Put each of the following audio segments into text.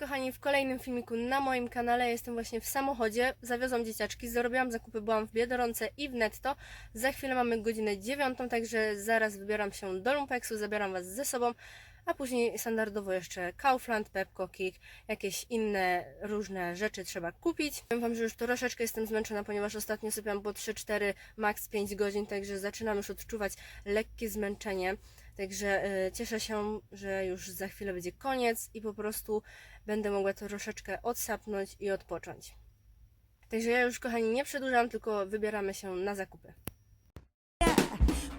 kochani, w kolejnym filmiku na moim kanale. Jestem właśnie w samochodzie, zawiozłam dzieciaczki, zrobiłam zakupy, byłam w Biedronce i w Netto. Za chwilę mamy godzinę dziewiątą, także zaraz wybieram się do Lumpeksu, zabieram Was ze sobą, a później standardowo jeszcze Kaufland, Pepco, Kik, jakieś inne różne rzeczy trzeba kupić. Powiem Wam, że już troszeczkę jestem zmęczona, ponieważ ostatnio sypiam po 3-4, max 5 godzin, także zaczynam już odczuwać lekkie zmęczenie. Także y, cieszę się, że już za chwilę będzie koniec i po prostu będę mogła troszeczkę odsapnąć i odpocząć. Także ja już, kochani, nie przedłużam, tylko wybieramy się na zakupy.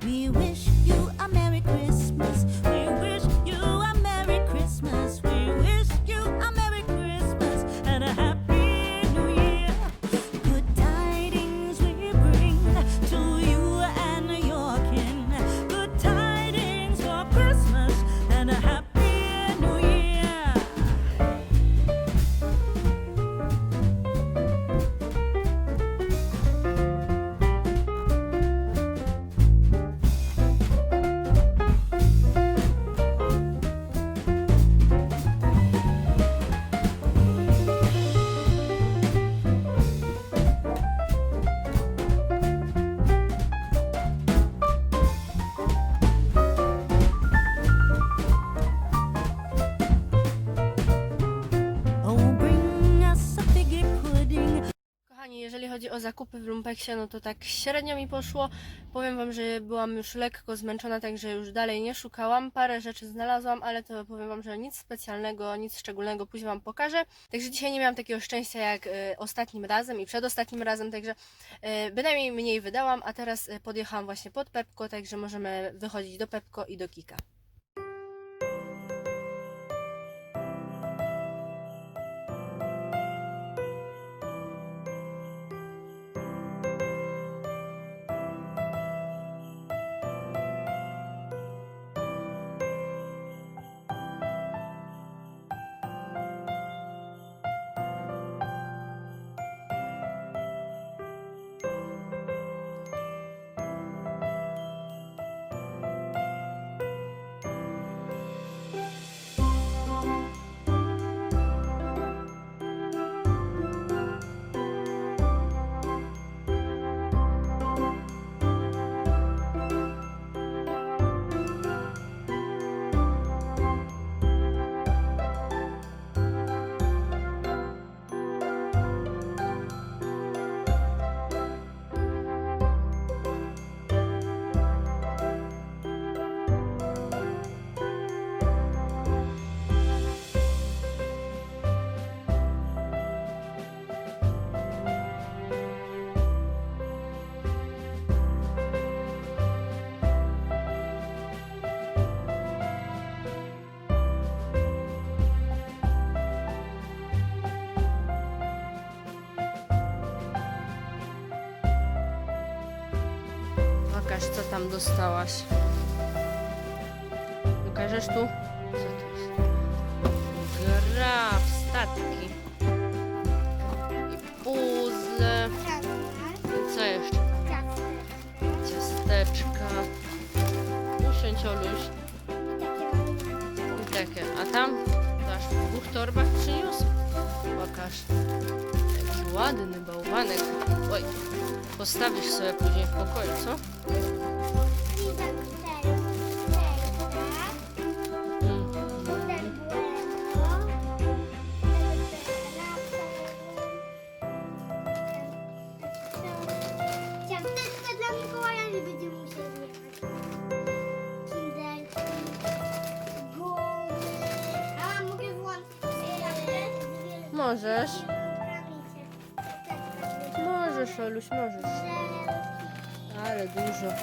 We o zakupy w Lumpeksie, no to tak średnio mi poszło. Powiem Wam, że byłam już lekko zmęczona, także już dalej nie szukałam. Parę rzeczy znalazłam, ale to powiem Wam, że nic specjalnego, nic szczególnego, później Wam pokażę. Także dzisiaj nie miałam takiego szczęścia jak e, ostatnim razem i przedostatnim razem, także e, bynajmniej mniej wydałam, a teraz e, podjechałam właśnie pod Pepko, także możemy wychodzić do Pepko i do Kika. Pokaż, co tam dostałaś. Pokażesz tu? Co to jest? Gra w statki. I puzzle. I co jeszcze? Ciasteczka. Usiądź, Oluś. I takie. A tam? Dasz w dwóch torbach przyniósł? Pokaż. Jaki ładny bałwanek. Oj. Postawisz sobie później w pokoju, co? Możesz. Możesz, Oluś, możesz. Ale dużo.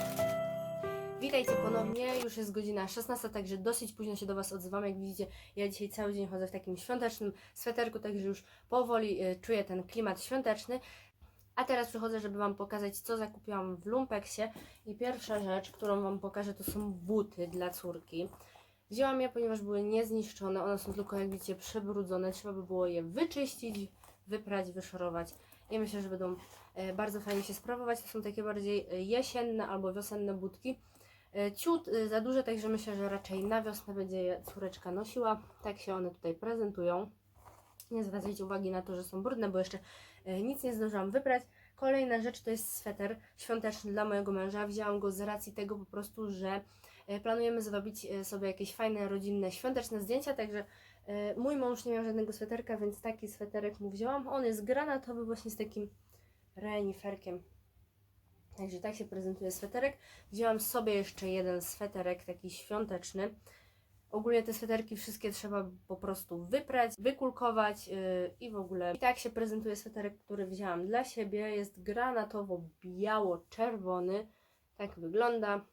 Witajcie ponownie, już jest godzina 16, także dosyć późno się do Was odzywam. Jak widzicie, ja dzisiaj cały dzień chodzę w takim świątecznym sweterku, także już powoli y, czuję ten klimat świąteczny. A teraz przychodzę, żeby Wam pokazać, co zakupiłam w Lumpeksie. I pierwsza rzecz, którą Wam pokażę, to są buty dla córki. Wzięłam je, ponieważ były niezniszczone, one są tylko, jak widzicie, przebrudzone. Trzeba by było je wyczyścić, wyprać, wyszorować. I myślę, że będą e, bardzo fajnie się sprawować. To są takie bardziej e, jesienne albo wiosenne budki. E, Ciut za duże, także myślę, że raczej na wiosnę będzie je córeczka nosiła. Tak się one tutaj prezentują. Nie zwracajcie uwagi na to, że są brudne, bo jeszcze nic nie zdążyłam wyprać. Kolejna rzecz to jest sweter świąteczny dla mojego męża. Wzięłam go z racji tego po prostu, że planujemy zrobić e, sobie jakieś fajne, rodzinne, świąteczne zdjęcia, także e, mój mąż nie miał żadnego sweterka, więc taki sweterek mu wzięłam. On jest granatowy właśnie z takim reniferkiem. Także tak się prezentuje sweterek. Wzięłam sobie jeszcze jeden sweterek, taki świąteczny. Ogólnie te sweterki wszystkie trzeba po prostu wyprać, wykulkować yy, i w ogóle. I tak się prezentuje sweterek, który wzięłam dla siebie. Jest granatowo-biało-czerwony. Tak wygląda.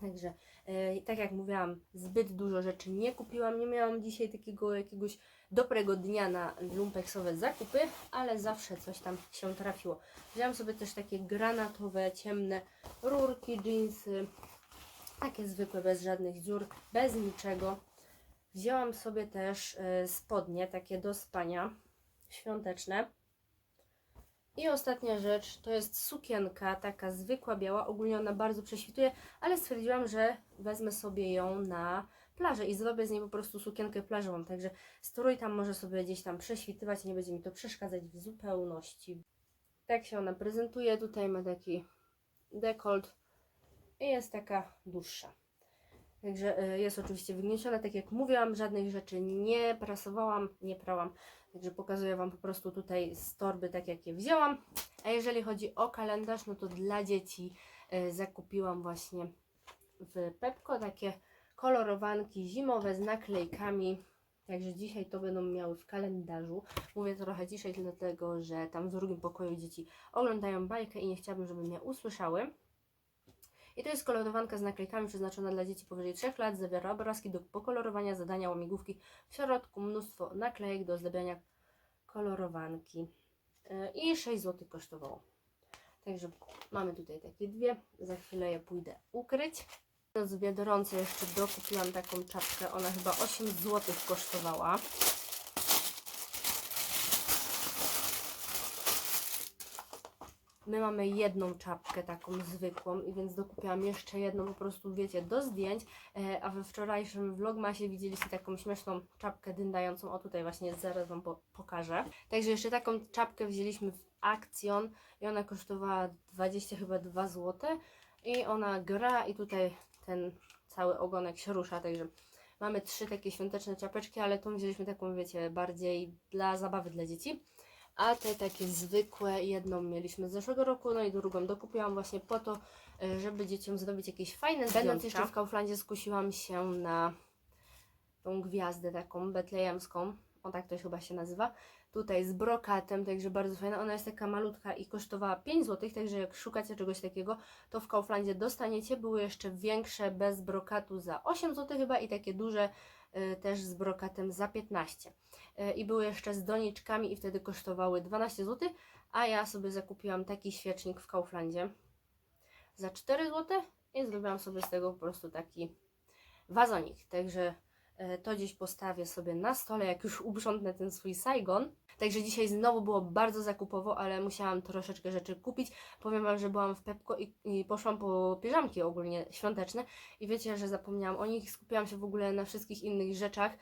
Także, yy, tak jak mówiłam, zbyt dużo rzeczy nie kupiłam. Nie miałam dzisiaj takiego jakiegoś dobrego dnia na lumpeksowe zakupy, ale zawsze coś tam się trafiło. Wziąłam sobie też takie granatowe, ciemne rurki, jeansy, takie zwykłe, bez żadnych dziur, bez niczego. Wzięłam sobie też e, spodnie, takie do spania, świąteczne. I ostatnia rzecz to jest sukienka, taka zwykła, biała. Ogólnie ona bardzo prześwituje, ale stwierdziłam, że wezmę sobie ją na plażę i zrobię z niej po prostu sukienkę plażową. Także strój tam może sobie gdzieś tam prześwitywać, nie będzie mi to przeszkadzać w zupełności. Tak się ona prezentuje. Tutaj ma taki dekolt i jest taka dłuższa. Także y, jest oczywiście wygnieciona, tak jak mówiłam, żadnych rzeczy nie prasowałam, nie prałam. Także pokazuję Wam po prostu tutaj z torby, tak jak je wzięłam. A jeżeli chodzi o kalendarz, no to dla dzieci y, zakupiłam właśnie w Pepko takie kolorowanki zimowe z naklejkami. Także dzisiaj to będą miały w kalendarzu. Mówię trochę ciszej, dlatego że tam w drugim pokoju dzieci oglądają bajkę i nie chciałabym, żeby mnie usłyszały. I to jest kolorowanka z naklejkami przeznaczona dla dzieci powyżej 3 lat. Zawiera obrazki do pokolorowania, zadania, łamigłówki. W środku mnóstwo naklejek do ozdabiania kolorowanki. Yy, I 6 zł kosztowało. Także mamy tutaj takie dwie. Za chwilę je pójdę ukryć. Z Biedronce jeszcze dokupiłam taką czapkę. Ona chyba 8 zł kosztowała. My mamy jedną czapkę taką zwykłą i więc dokupiłam jeszcze jedną po prostu, wiecie, do zdjęć, e, a we wczorajszym vlogmasie widzieliście taką śmieszną czapkę dyndającą, o tutaj właśnie zaraz Wam po pokażę. Także jeszcze taką czapkę wzięliśmy w Action i ona kosztowała 20 chyba 2 zł i ona gra i tutaj ten cały ogonek się rusza, także mamy trzy takie świąteczne czapeczki, ale tą wzięliśmy taką, wiecie, bardziej dla zabawy dla dzieci. A te takie zwykłe, jedną mieliśmy z zeszłego roku, no i drugą dokupiłam właśnie po to, e, żeby dzieciom zrobić jakieś fajne zdjęcia. Będąc jeszcze w Kauflandzie skusiłam się na tą gwiazdę taką betlejemską, o tak to chyba się nazywa, tutaj z brokatem, także bardzo fajna. Ona jest taka malutka i kosztowała 5 zł, także jak szukacie czegoś takiego, to w Kauflandzie dostaniecie. Były jeszcze większe bez brokatu za 8 zł chyba i takie duże też z brokatem za 15. Y, I były jeszcze z doniczkami i wtedy kosztowały 12 zł, a ja sobie zakupiłam taki świecznik w Kauflandzie za 4 zł i zrobiłam sobie z tego po prostu taki wazonik. Także to gdzieś postawię sobie na stole, jak już uprzątnę ten swój Saigon. Także dzisiaj znowu było bardzo zakupowo, ale musiałam troszeczkę rzeczy kupić. Powiem Wam, że byłam w Pepko i, i poszłam po piżamki ogólnie świąteczne i wiecie, że zapomniałam o nich, skupiłam się w ogóle na wszystkich innych rzeczach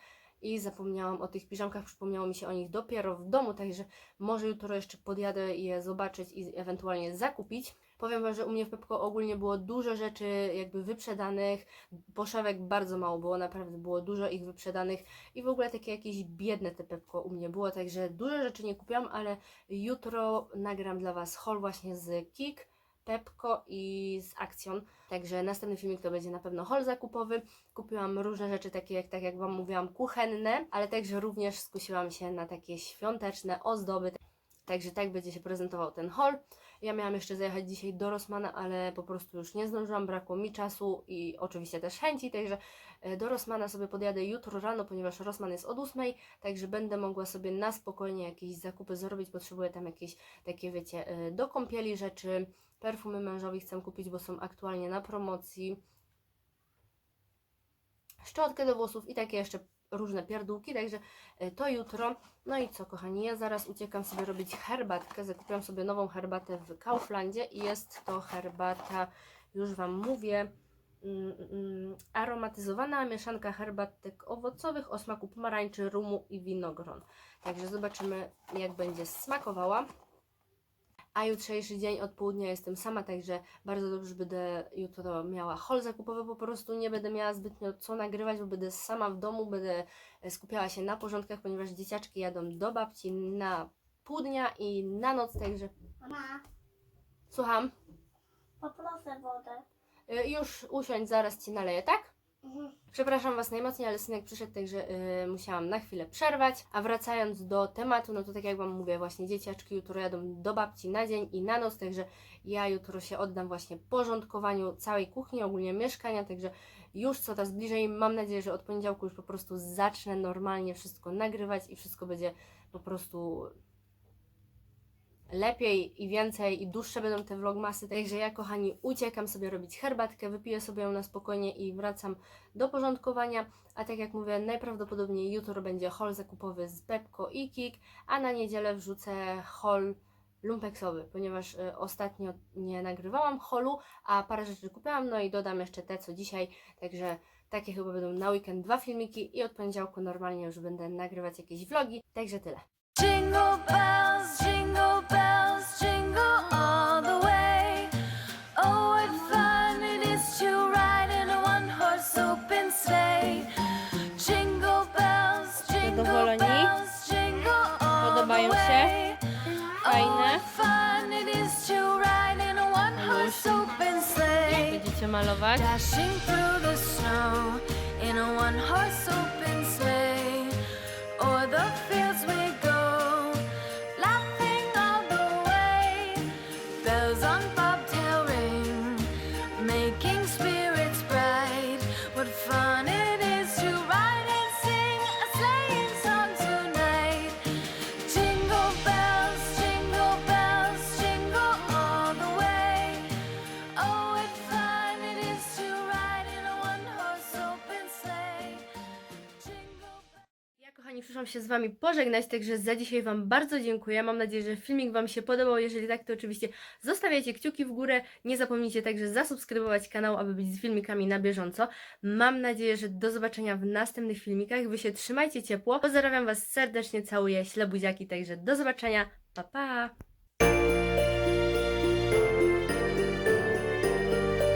i zapomniałam o tych piżamkach, przypomniało mi się o nich dopiero w domu, także może jutro jeszcze podjadę je zobaczyć i ewentualnie zakupić. Powiem Wam, że u mnie w Pepko ogólnie było dużo rzeczy jakby wyprzedanych, poszewek bardzo mało było, naprawdę było dużo ich wyprzedanych i w ogóle takie jakieś biedne te Pepko u mnie było, także dużo rzeczy nie kupiłam, ale jutro nagram dla Was haul właśnie z Kik, Pepko i z Akcjon, także następny filmik to będzie na pewno haul zakupowy. Kupiłam różne rzeczy takie jak, tak jak Wam mówiłam, kuchenne, ale także również skusiłam się na takie świąteczne ozdoby, Także tak będzie się prezentował ten haul. Ja miałam jeszcze zajechać dzisiaj do Rossmana, ale po prostu już nie zdążyłam, brakło mi czasu i oczywiście też chęci, także e, do Rossmana sobie podjadę jutro rano, ponieważ Rossman jest od 8, także będę mogła sobie na spokojnie jakieś zakupy zrobić. Potrzebuję tam jakieś takie, wiecie, e, do kąpieli rzeczy, perfumy mężowi chcę kupić, bo są aktualnie na promocji. Szczotkę do włosów i takie jeszcze różne pierdółki, także e, to jutro. No i co, kochani, ja zaraz uciekam sobie robić herbatkę. Zakupiłam sobie nową herbatę w Kauflandzie i jest to herbata, już Wam mówię, mm, mm, aromatyzowana mieszanka herbatek owocowych o smaku pomarańczy, rumu i winogron. Także zobaczymy, jak będzie smakowała. A jutrzejszy dzień od południa jestem sama, także bardzo dobrze będę jutro miała hol zakupowy. Po prostu nie będę miała zbytnio co nagrywać, bo będę sama w domu, będę e, skupiała się na porządkach, ponieważ dzieciaczki jadą do babci na pół dnia i na noc, także Mama, słucham. poproszę wodę. Y, Już usiądź, zaraz ci naleję, tak? Przepraszam Was najmocniej, ale synek przyszedł, także y, musiałam na chwilę przerwać. A wracając do tematu, no to tak jak Wam mówię, właśnie dzieciaczki jutro jadą do babci na dzień i na noc, także ja jutro się oddam właśnie porządkowaniu całej kuchni, ogólnie mieszkania, także już coraz bliżej. Mam nadzieję, że od poniedziałku już po prostu zacznę normalnie wszystko nagrywać i wszystko będzie po prostu lepiej i więcej i dłuższe będą te vlogmasy. Także ja, kochani, uciekam sobie robić herbatkę, wypiję sobie ją na spokojnie i wracam do porządkowania. A tak jak mówię, najprawdopodobniej jutro będzie haul zakupowy z Pepko i Kik, a na niedzielę wrzucę haul lumpeksowy, ponieważ y, ostatnio nie nagrywałam holu, a parę rzeczy kupiłam, no i dodam jeszcze te, co dzisiaj. Także takie chyba będą na weekend dwa filmiki i od poniedziałku normalnie już będę nagrywać jakieś vlogi. Także tyle. Jingle bells, jingle bells, jingle all the way. Oh, what fun it is to ride in a one horse open sleigh. Jingle bells, jingle Zadowoleni? bells, jingle all the się? way. Oh, Fajne? what fun it is to ride in a one horse open sleigh. Będziecie malować? Dashing through the snow in a one horse open sleigh. O'er the fields hands on fire. Kochani, przyszłam się z Wami pożegnać, także za dzisiaj Wam bardzo dziękuję. Mam nadzieję, że filmik Wam się podobał. Jeżeli tak, to oczywiście zostawiajcie kciuki w górę. Nie zapomnijcie także zasubskrybować kanał, aby być z filmikami na bieżąco. Mam nadzieję, że do zobaczenia w następnych filmikach. Wy się trzymajcie ciepło. Pozdrawiam Was serdecznie, całuję, śle buziaki, także do zobaczenia. Pa, pa!